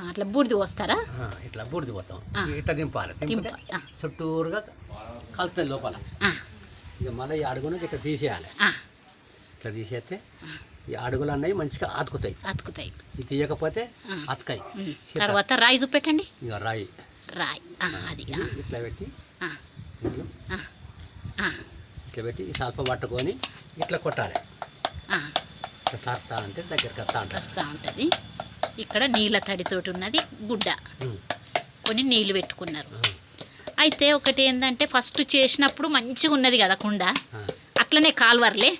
అట్లా బూడిది వస్తారా ఆ, ఇట్లా బూడిది పోతాం. ఇట్లా దింపాలి. దింపితే. చుట్టూరుగా కలుతుంది లోపల. ఇక మళ్ళీ ఈ అడుగును ఇట్లా తీసేయాలి. ఇట్లా తీసేస్తే ఈ అడుగులు అన్నవి మంచిగా అతుకుతాయి అతుకుతాయి ఇది తీయకపోతే అతకాయి. తర్వాత రాయి చూపెట్టండి. ఇక రాయి. రాయి. అది. ఇట్లా పెట్టి ఇట్లా పెట్టి సల్ప పట్టుకొని ఇట్లా కొట్టాలి. ఇట్లా తడతా అంటే దగ్గరికి వస్తా ఉంటుంది. వస్తూ ఉంటుంది. ఇక్కడ నీళ్ళ తడితోటి ఉన్నది గుడ్డ. కొన్ని నీళ్ళు పెట్టుకున్నారు. అయితే ఒకటి ఏంటంటే ఫస్ట్ చేసినప్పుడు మంచిగా ఉన్నది కదా కుండ. అట్లనే కాల్వర్లే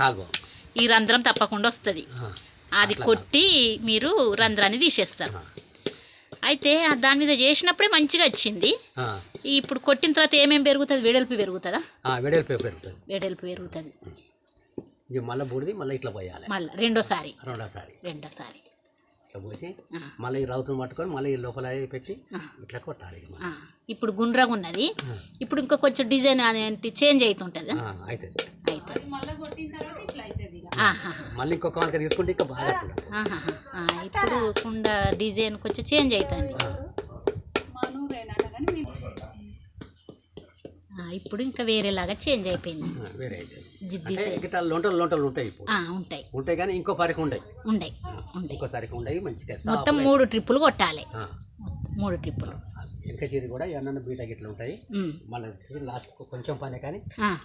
కాల్వ ఈ రంధ్రం తప్పకుండా వస్తుంది. అది కొట్టి మీరు రంధ్రాన్ని తీసేస్తారు. అయితే దాని మీద చేసినప్పుడే మంచిగా వచ్చింది. ఇప్పుడు కొట్టిన తర్వాత ఏమేమి పెరుగుతుంది? వెడల్పు పెరుగుతుందా? వెడల్పు పెరుగుతుంది. వెడల్పు పెరుగుతుంది. మళ్ళీ బూడిది మళ్ళీ ఇట్లా పోయాలి. మళ్ళీ రెండోసారి. రెండోసారి. రెండోసారి. ఇట్లా పోసి. మళ్ళీ ఈ రౌతును పట్టుకొని మళ్ళీ ఈ లోపల పెట్టి ఇట్లా కొట్టాలి ఇప్పుడు గుండ్రగా ఉన్నది. ఇప్పుడు ఇంకా కొంచెం డిజైన్ అనేది చేంజ్ అవుతుంటుందా అవుతుంది. మళ్ళీ ఇంకొక వాళ్ళకి తీసుకుంటే ఇంకా బాగా ఇప్పుడు కుండ డిజైన్ కొంచెం చేంజ్ అవుతుంది ఇప్పుడు ఇంకా వేరేలాగా చేంజ్ అయిపోయింది. వేరే అవుతుంది జి- అంటే డిజైన్ ఇట్లా లొంటలు లొంటలు ఉంటాయి ఇప్పుడు. ఆ, ఉంటాయి. ఉంటాయి కానీ ఇంకో పరికి ఉండయి. ఉండయి. ఇంకో సరికి ఉండయి మంచిగా మొత్తం మూడు ట్రిప్పులు కొట్టాలి. మూడు ట్రిప్పులు. వెనక చీరి కూడా ఏమన్నా బీట గిట్ల ఉంటాయి. మళ్ళీ లాస్ట్ కొంచెం పని కానీ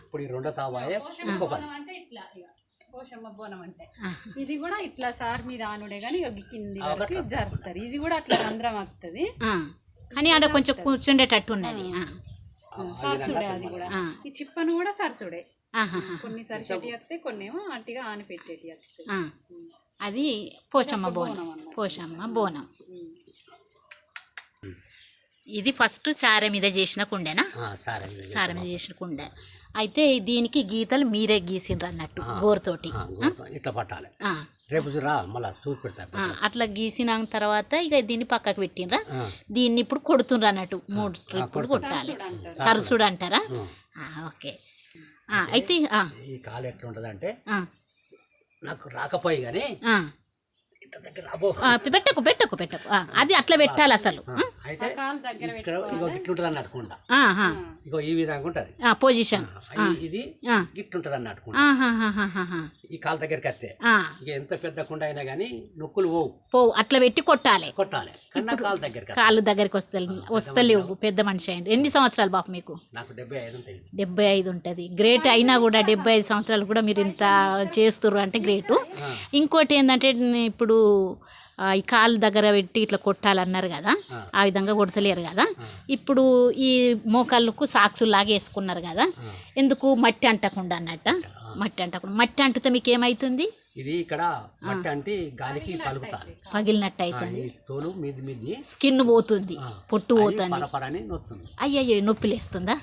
ఇప్పుడు ఈ రెండో తావాయే ఇంకో పని అంటే పోషమ్మ బోనం. ఇది కూడా ఇట్లా సార్ మీద ఆనుడే కానీ కింది వరకు జరుపుతారు. ఇది కూడా అట్లా రంధ్రం వస్తుంది ఆ. కానీ ఆడ కొంచెం కూర్చుండేటట్టు ఉన్నది. ఆ. సరసుడే అది కూడా. ఈ చిప్పను కూడా సరసుడే. కొన్ని సరిచెటి వస్తే కొన్ని ఏమో అట్టిగా ఆని పెట్టేటి వస్తాయి. అది పోచమ్మ బోనం. పోచమ్మ బోనం. ఇది ఫస్ట్ సారె మీద చేసిన కుండేనా? ఆ, సరే సారె మీద చేసిన కుండ. అయితే దీనికి గీతలు మీరే గీసిండ్రు అన్నట్టు గోరుతోటి. ఇట్లా పట్టాలి. ఆ, రేపు రా మళ్ళీ చూసి పెడతారు అట్లా గీసిన తర్వాత ఇక దీన్ని పక్కకు పెట్టిండ్రా? ఆ. దీన్ని ఇప్పుడు కొడుతుండ్రు అన్నట్టు. మూడు స్ట్రిప్పులు కొట్టాలి. సరసుడు అంటారా. ఆ, ఓకే. ఆ, అయితే ఆ, ఈ కాలు ఎట్లా ఉంటుంది అంటే నాకు రాకపోయి కానీ పెట్టకు పెట్టకు పెట్టకు. అది అట్లా పెట్టాలి అసలు. ఆ? అయితే కాలు దగ్గర ఇక్కడ ఇగో గిట్లుంటుంది అన్నట్టు కుండ ఆ, ఆ, ఇగో ఈ విధంగా ఉంటుంది. పొజిషన్ ఇది ఆ. గిట్లుంటుంది అన్నట్టు. ఈ కాలు దగ్గరికి వస్తే. ఆ, ఇక ఎంత పెద్ద కుండ అయినా కానీ నొక్కులు పోవు. పో అట్లా పెట్టి కొట్టాలి. కొట్టాలి. కాలు దగ్గరికి కాళ్ళు దగ్గరికి వస్తా వస్తలేవు. పెద్ద మనిషి అయింది ఎన్ని సంవత్సరాలు బాపు మీకు? నాకు డెబ్బై ఐదు ఉంటాయి. డెబ్బై ఐదు ఉంటుంది. గ్రేట్ అయినా కూడా డెబ్బై ఐదు సంవత్సరాలు కూడా మీరు ఇంత చేస్తుర్రు అంటే గ్రేటు. ఇంకోటి ఏంటంటే ఇప్పుడు ఈ కాలు దగ్గర పెట్టి ఇట్లా కొట్టాలన్నారు కదా ఆ. విధంగా కొడతలేరు కదా. ఇప్పుడు ఈ మోకాళ్ళకు సాక్సు లాగా వేసుకున్నారు కదా ఎందుకు మట్టి అంటకుండా అన్నట్ట? మట్టి అంటకుండా. మట్టి అంటితే మీకు ఏమవుతుంది ఇది ఇక్కడ మట్టి అంటే గాలికి పలుకుతాను పగిలినట్టు అవుతుంది తోలు మీది మీది స్కిన్ పోతుంది పొట్టు పోతుంది. అయ్యయ్యో నొప్పి లేస్తుందా?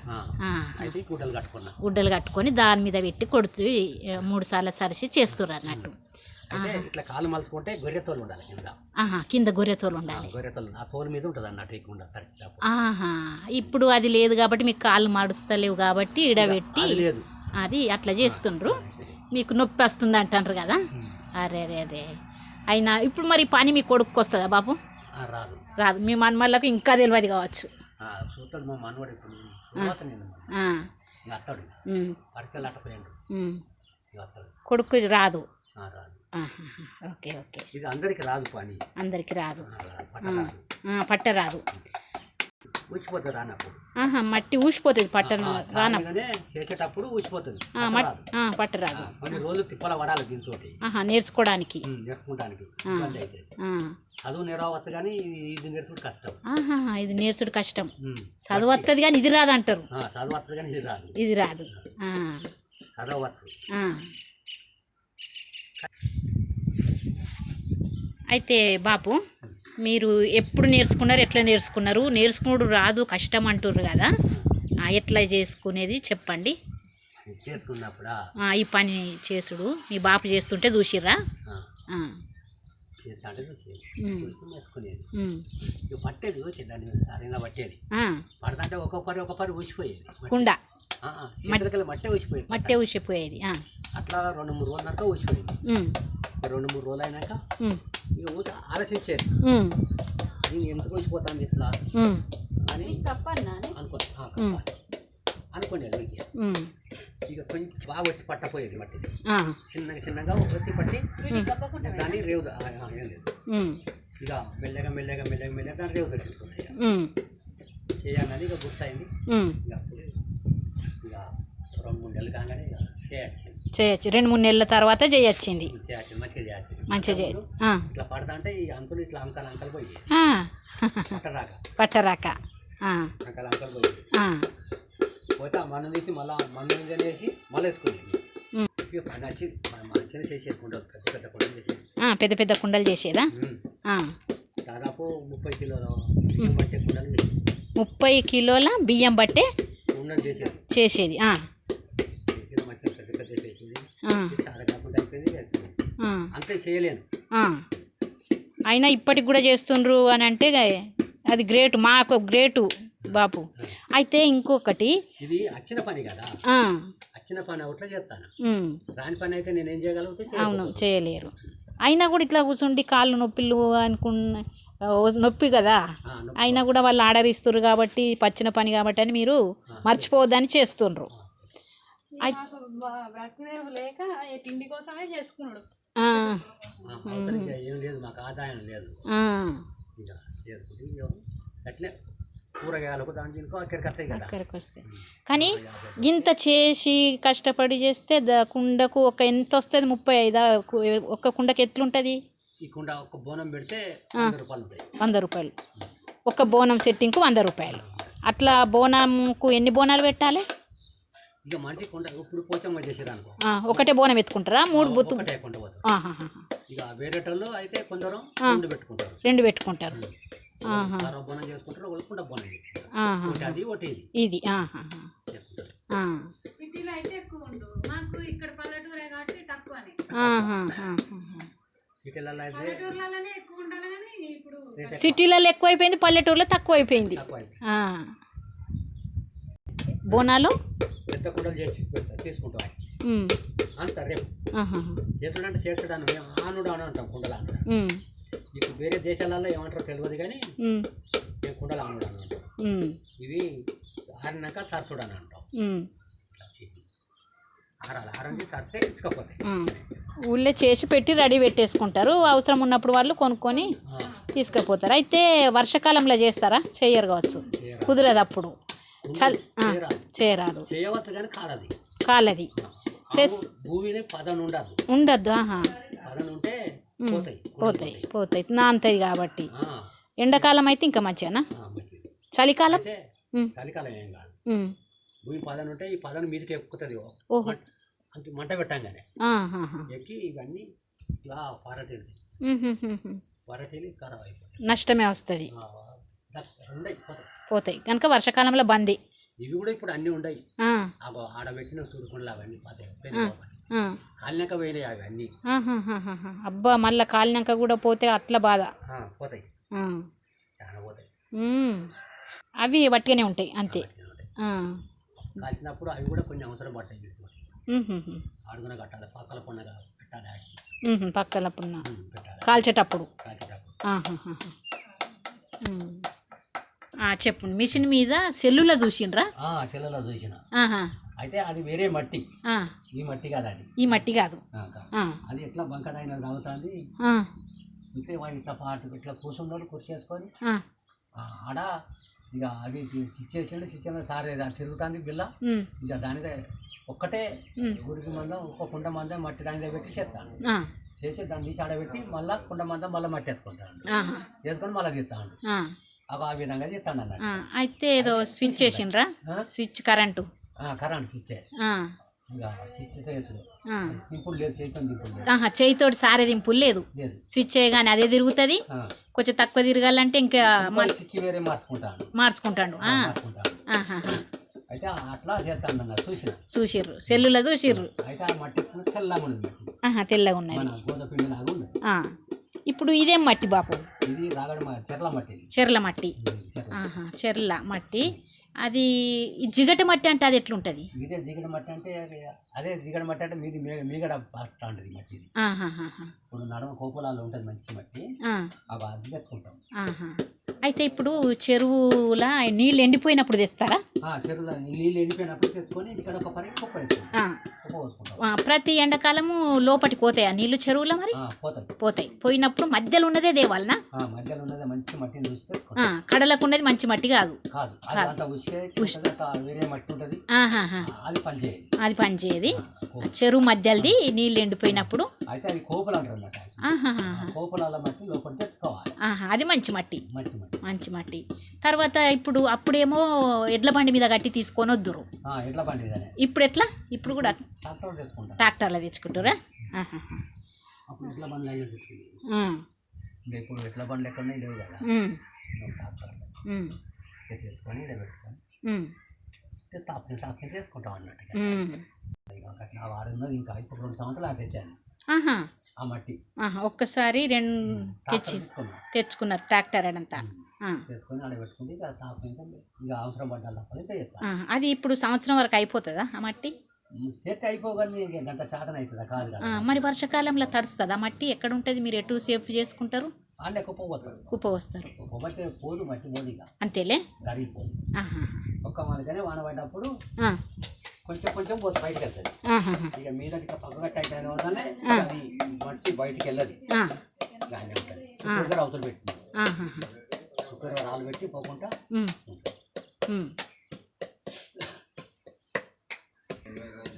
గుడ్డలు కట్టుకున్నా. గుడ్డలు కట్టుకొని దాని మీద పెట్టి కొడుతూ మూడు సార్లు సరిసి చేస్తుర్రు అన్నట్టు. అయితే ఇట్లా కాలు మలుచుకుంటే గొర్రె తోలు ఉండాలి కింద. కింద గొర్రెతోలు ఉండాలి. గొర్రె తోలు. ఆ తోలు మీద ఉంటుంది అన్నట్టు ఈ కుండ సరిగ్గా ఇప్పుడు అది లేదు కాబట్టి మీకు కాళ్ళు మడుస్తలేవు కాబట్టి ఇడబెట్టి లేదు. అది అట్లా చేస్తుండ్రు. మీకు నొప్పి వస్తుంది అంటారు కదా? అరే రే రే. అయినా ఇప్పుడు మరి పని మీ కొడుకు వస్తుందా బాబు? రాదు. రాదు. మీ మనమల్లకు ఇంకా తెలియదు కావచ్చు. కొడుకు రాదు. Okay okay. ఇది అందరికి రాదు పని. అందరికి రాదు. పట్ట రాదు. ఊసిపోతుంది రానప్పుడు. మట్టి ఊసిపోతుంది పట్టణ రాన చేసేటప్పుడు ఊసిపోతుంది. పట్ట రాదు. కొన్ని రోజులు తిప్పల పడాలి దీంతో నేర్చుకోవడానికి. నేర్చుకోవడానికి. చదువు నేరవచ్చు కానీ ఇది నేర్చుకుంటే కష్టం. ఇది నేర్చుడు కష్టం. చదువు వస్తుంది కానీ ఇది రాదు అంటారు చదువు వస్తుంది కానీ ఇది రాదు. ఇది రాదు. చదవచ్చు. అయితే బాపు మీరు ఎప్పుడు నేర్చుకున్నారు ఎట్లా నేర్చుకున్నారు? నేర్చుకున్నాడు రాదు కష్టం అంటుర్రు కదా. ఎట్లా చేసుకునేది చెప్పండి. ఈ పని చేసుడు. మీ బాపు చేస్తుంటే చూసిర్రా? పట్టేది దాన్ని పడదంటే ఒక్కొక్క పరి ఒక్కొక్క పరి ఊసిపోయేది. కుండ. మట్టే ఊసిపోయేది. మట్టే ఊసిపోయేది అట్లా రెండు మూడు రోజుల దాకా ఇక రెండు మూడు రోజులు అయినాక ఇక ఊరికే ఆలోచించేది. నేను ఎందుకు వచ్చిపోతాను ఇట్లా అని తప్పన్నా అనుకో ఆ, కప్ప. అనుకునేది ఊరికే ఉమ్, ఇక కొంచెం బాగా వచ్చి పట్టపోయేది మట్టి. ఆ, చిన్నగా చిన్నగా ఒత్తి పట్టి తప్పకుండా దాన్ని రేవు ఆ, ఆ, ఏం లేదు. ఇక మెల్లగా మెల్లగా మెల్లగా మెల్లగా దాన్ని రేవు తెచ్చుకున్నాయి చేయాలని ఇక గుర్తయింది. ఇక అప్పుడు ఇక రెండు మూడు నెలలు కాగానే ఇక చేయొచ్చింది చేయొచ్చు. రెండు మూడు నెలల తర్వాత చేయొచ్చింది. చేయొచ్చు మంచిగా చేయొచ్చు. పట్టరాక. పోతే తీసి మళ్ళీ వేసుకునేది పెద్ద పెద్ద కుండలు చేసేది. ఆ, పెద్ద పెద్ద కుండలు చేసేదా? ఉమ్. ఆ, దాదాపు ముప్పై కిలోల ముప్పై కిలోల బియ్యం బట్టే చేసేది మంచిగా పెద్ద పెద్ద చేసింది ఆ, చాలా కాకుండా అయిపోయింది ఇక ఆ, అంతే చేయలేను. అయినా ఇప్పటికి కూడా చేస్తుండ్రు అని అంటే అది గ్రేట్ మాకు గ్రేటు బాపు. అయితే ఇంకొకటి ఇది వచ్చిన పని కదా. ఆ, వచ్చిన పని అవుట్లా చేస్తాను. పని అయితే నేను ఏం చేయగలిగితే అవును. చేయలేరు. అయినా కూడా ఇట్లా కూర్చుండి కాళ్ళు నొప్పిలు అనుకున్న నొప్పి కదా. అయినా కూడా వాళ్ళు ఆర్డర్ ఇస్తారు కాబట్టి పచ్చిన పని కాబట్టి అని మీరు మర్చిపోవద్దని చేస్తుండ్రు. మాకు లేక తిండి కోసమే చేసుకున్నాడు. ఏం లేదు మాకు ఆదాయం లేదు. అట్లే. కూరగాయలకు దీనికో కానీ ఇంత చేసి కష్టపడి చేస్తే కుండకు ఒక ఎంత వస్తుంది? ముప్పై ఐదా ఒక కుండకి ఎట్లుంటుంది? ఈ కుండ ఒక బోనం పెడితే వంద రూపాయలు ఉంటాయి. వంద రూపాయలు. ఒక బోనం సెట్టింగ్కు వంద రూపాయలు. అట్లా బోనంకు ఎన్ని బోనాలు పెట్టాలి? ఇక కుండ ఇప్పుడు పోచమ్మ ఒకటే బోనం ఎత్తుకుంటారా మూడు బొత్తు ఒకటే కుండ పోతుంది ఆహాహా. ఇక వేరేటోళ్ళు అయితే కొందరు రెండు పెట్టుకుంటారు రెండు పెట్టుకుంటారు ఆహా. సర్వ బోనం చేసుకుంటారు ఒకళ్ళు కుండ బోనం చేసుకుంటారు ఆహా. ఒకటి అది ఒకటి ఇది ఇది ఆహాహా. చేసుకుంటారు हाँ। ఆ. సిటీలో అయితే ఎక్కువ ఉండు మాకు ఇక్కడ పల్లెటూరే కాబట్టి తక్కువనే ఆహాహాహా. సిటీలలో అయితే పల్లెటూర్లలోనే ఎక్కువ ఉండాలి కానీ ఇప్పుడు సిటీలలో ఎక్కువైపోయింది పల్లెటూరులో తక్కువ అయిపోయింది. బోనాలు పెద్ద కుండలు చేసి పెడతా తీసుకుంటాం. అంత రేపు ఆహాహా. చేతుడంటే చేర్చడాను మేము ఆనుడు అని అంటాం కుండలు ఆనుడు. ఇప్పుడు వేరే దేశాలలో ఏమంటారో తెలియదు కానీ. మేము కుండలు ఆనుడు అని అంటాం. ఇవి ఆరినాక సర్తుడు అని అంటాం. ఆరాలి ఆరంది సర్తే ఇచ్చుకపోతాయి. ఊళ్ళో చేసి పెట్టి రెడీ పెట్టేసుకుంటారు అవసరం ఉన్నప్పుడు వాళ్ళు కొనుక్కొని తీసుకుపోతారు అయితే వర్షాకాలంలో చేస్తారా చేయరు కావచ్చు. కుదరదు అప్పుడు చల్. చేయవచ్చు కానీ కాలది. కాలది. తెస్ భూమిని పదన ఉండదు. ఉండద్దు ఆహా. పదన ఉంటే పోతాయి పోతాయి పోతాయి. నాంతది కాబట్టి. ఎండాకాలం అయితే ఇంకా మంచిగానా? చలికాలం? చలికాలం ఏం కాదు. భూమి పదన ఉంటే ఈ పదన మీదకి ఎక్కుతుంది. ఓహో. అంటే మంట పెట్టంగానే. ఎక్కి ఇవన్నీ ఇట్లా ఖరాబ్ అయిపోతాయి. నష్టమే వస్తుంది. పోతాయి. కనుక వర్షాకాలంలో బందీ. ఇవి కూడా ఇప్పుడు అన్నీ అగో ఆడబెట్టిన సూరుకుండలు అవన్నీ పోతాయి. కాలినాక పోయినాయి అవి అన్నీ ఆహాహాహాహా. అబ్బా మళ్ళీ కాలినాక కూడా పోతే అట్లా బాధ. పోతాయి. అవి వట్టిగానే ఉంటాయి అంతే. కాల్చినప్పుడు అవి కూడా కొన్ని అవసరం పడతాయి. అడుగున కట్టాలి పక్కల పొన్నగా పెట్టాలి. పక్కన పున్న. కాల్చేటప్పుడు. కాల్చేటప్పుడు. చెప్పండి మిషన్ మీద సెల్లులో చూసిండ్రా ఆ, చెల్లలో చూసిన. అయితే అది వేరే మట్టి. ఈ మట్టి కాదు అది ఈ మట్టి కాదు. అది ఎట్లా బంకదైన తాగుతుంది ఆ. అయితే వాడు ఇట్లా పాటు ఇట్లా కూర్చున్నాడు కుర్చీ వేసుకొని ఆ. ఆ, ఆడ ఇక అవి చిచ్చేసిండు చిచ్చిన సార్ తిరుగుతుంది బిల్ల. ఇక దానిదే ఒక్కటే. ఊరికి మందం ఒక్క కుండ మందం మట్టి దాని దగ్గర పెట్టి చేస్తాను. చేసి దాన్ని తీసి ఆడబెట్టి మళ్ళీ కుండ మందం మళ్ళీ మట్టి ఎత్తుకుంటాను ఆహా. చేసుకొని మళ్ళీ తీస్తాను ఆ. విధంగా. అయితే ఏదో స్విచ్ వేసిండ్రా స్విచ్ కరెంటు కరెంట్ ఆహా చేయితోటి సారే దింపులు లేదు. స్విచ్ చేయగానే అదే తిరుగుతుంది. కొంచెం తక్కువ తిరగాలంటే ఇంకా మార్చుకుంటాడు. అయితే అట్లా చేస్తాను చూసిన. చూసిర్రు. సెల్లులో చూసిర్రు. అయితే తెల్లగా ఉన్నది ఇప్పుడు ఇదేం మట్టి బాపు ఇది చెర్ల మట్టి. చెర్ల మట్టి. చెర్ల. మట్టి. అది జిగట మట్టి అంటే అది ఎట్లుంటుంది? ఇదే దిగడ మట్టి అంటే అదే దిగడ మట్టి అంటే మీది మీగడ పాస్తా ఉంటుంది మట్టి. ఇప్పుడు నడమ కోపలాల్లో ఉంటుంది మంచి మట్టి. అవి అది ఎక్కుంటాం ఆహా. అయితే ఇప్పుడు చెరువుల నీళ్ళు ఎండిపోయినప్పుడు తెస్తారా? చెరువులో నీళ్ళు ఎండిపోయినప్పుడు తెచ్చుకొని ఇక్కడ ఒక పని కుప్ప వేసుకుంటాం ఆ, కుప్ప పోసుకుంటాం ఆ, ప్రతి ఎండాకాలము లోపటికి పోతాయా నీళ్ళు చెరువులో మరి? పోతాయి. పోయినప్పుడు మధ్యలో ఉన్నదే దేవాలనా? మధ్యలో ఉన్నది మంచి మట్టిని కడలకు ఉన్నది మంచి మట్టి కాదు. అది పనిచేయదు చెరువు మధ్యలది నీళ్ళు ఎండిపోయినప్పుడు? అయితే అది కోపలు అంటారు అన్నమాట. ఆహాహా. కోపలాల మట్టి లోపల తెచ్చుకోవాలి. ఆహా, అది మంచి మట్టి. మంచి మట్టి. మంచి మట్టి. తర్వాత ఇప్పుడు అప్పుడేమో ఎడ్ల బండి మీద కట్టి తీసుకొని వద్దురు. అదే ఇప్పుడు ఎట్లా? ఇప్పుడు కూడా ట్రాక్టర్లో తెచ్చుకుంటారా? ఇప్పుడు ఎట్లా బండ్లు ఎక్కడ లేవు కదా. ఉమ్, ఇంకా తాపని తాపని చేసుకుంటాం అన్నట్టుగా. ఇప్పుడు రెండు సంవత్సరాలు తెచ్చాను. మట్టి ఆహా, ఒక్కసారి రెండు తెచ్చి తెచ్చుకున్నాం తెచ్చుకున్నారు ట్రాక్టర్ అదంతా. ఆ, అది ఇప్పుడు సంవత్సరం వరకు అయిపోతుందా ఆ మట్టి? చేతి అయిపోగానే ఇంక గంట శాతం అవుతుందా కాదు మరి వర్షాకాలంలో తడుస్తుంది ఆ మట్టి? ఎక్కడ ఉంటుంది? మీరు ఎటు సేఫ్ చేసుకుంటారు? అంటే కుప్ప కుప్ప వస్తారు పోదు మట్టి పోదు ఇక. అంతేలే? కరిగిపోదు ఒక్క వాన పడ్డప్పుడు కొంచెం కొంచెం పోతే బయటకు వెళ్తుంది. ఇక మీద ఇట్లా పక్కగా టైట్ అయిన వల్లనే అది మట్టి బయటికి వెళ్ళదు ఆ, గానే ఉంటుంది. శుక్రవారం అవతల పెట్టింది. శుక్రవారం రాళ్ళు పెట్టి పోకుండా.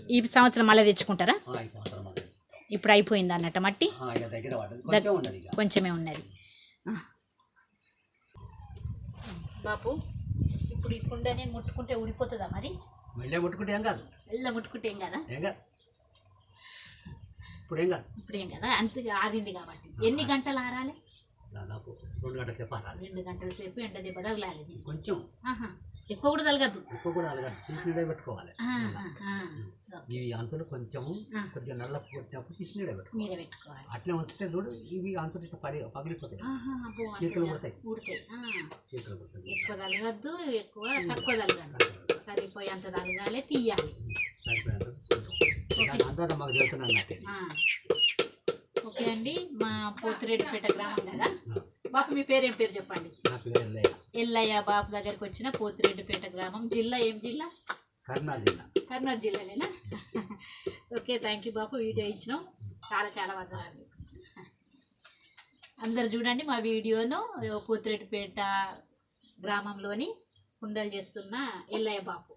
ఈ సంవత్సరం మళ్ళీ తెచ్చుకుంటారా? ఆ, ఈ సంవత్సరం అది ఇప్పుడు అయిపోయింది అన్నట్టు మట్టి? కొంచెమే ఉన్నది. బాపు ఇప్పుడు ఈ కుండని ముట్టుకుంటే ఊడిపోతుందా మరి? ముట్టుకుంటే ఏం కాదు. వెళ్ళ ముట్టుకుంటే ఏం కదా? ఏం కాదు. ఇప్పుడు ఏం కాదు. ఇప్పుడు ఏం కదా. అంతగా ఆరింది కాబట్టి. ఎన్ని గంటలు ఆరాలి? దాదాపు రెండు గంటల సేపు ఆరాలి రెండు గంటల సేపు ఎండ దెబ్బ తగలాలి. కొంచెం. ఎక్కువ కూడా తగలదు ఎక్కువ కూడా అలాగే తీసినడే పెట్టుకోవాలి. ఈ అంతులు కొంచెము ఆ. కొద్దిగా నల్ల కొట్టినప్పుడు తీసినడే పెట్టుకోవాలి. అట్లే ఉంచితే చూడు ఇవి అంతులు ఇట్లా పడి పగిలిపోతాయి. అంతే చేతులు. పడతాయి. చేతులు ఎక్కువ తలగద్దు ఎక్కువ తక్కువ తలగద్దు. సరిపోయేంత తలగాలి తీయాలి. సరిపోయేంత అంతా మాకు తెలుసు. ఓకే అండి. మా పోతిరెడ్డిపేట గ్రామం కదా? బాపు మీ పేరు ఏం పేరు చెప్పండి? ఎల్లయ్య. ఎల్లయ్య బాపు దగ్గరికి వచ్చిన పోతిరెడ్డిపేట గ్రామం. జిల్లా ఏం జిల్లా? కర్నూలు జిల్లా. కర్నూలు జిల్లానేనా? ఓకే థ్యాంక్ యూ బాపు. వీడియో ఇచ్చినాం. చాలా చాలా వందనాలు అందరు చూడండి మా వీడియోను. పోతిరెడ్డిపేట గ్రామంలోని కుండలు చేస్తున్న ఎల్లయ్య బాపు.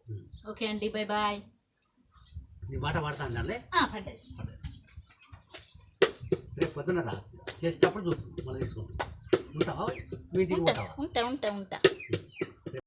ఓకే అండి బాయ్ బాయ్ నీ మాట దానిలే? పడ్డది రేపు పొద్దున్న రా. చేసేటప్పుడు చూసు మళ్ళీ తీసుకుంటాం ఉంటావా? మీ ఇంటికి ఉంటా పోతావా? ఉంటా ఉంటా ఉంటా.